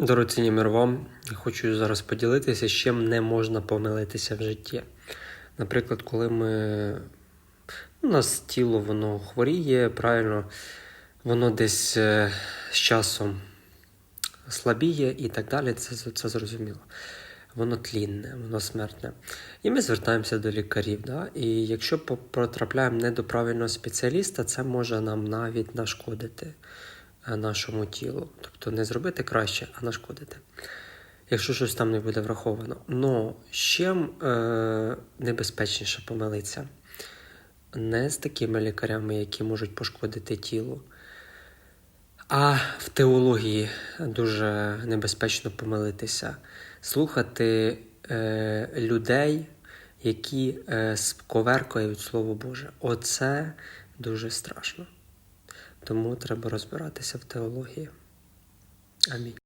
Дорогоцінні мир вам. Хочу зараз поділитися, з чим не можна помилитися в житті. Наприклад, коли ми. У нас тіло воно хворіє, правильно, воно десь е, з часом слабіє і так далі, це, це зрозуміло. Воно тлінне, воно смертне. І ми звертаємося до лікарів. Да? І якщо потрапляємо не до правильного спеціаліста, це може нам навіть нашкодити е, нашому тілу. Тобто не зробити краще, а нашкодити. Якщо щось там не буде враховано. Но з е, небезпечніше помилитися? Не з такими лікарями, які можуть пошкодити тіло. А в теології дуже небезпечно помилитися, слухати е, людей, які е, сковеркають Слово Боже. Оце дуже страшно. Тому треба розбиратися в теології. Amen.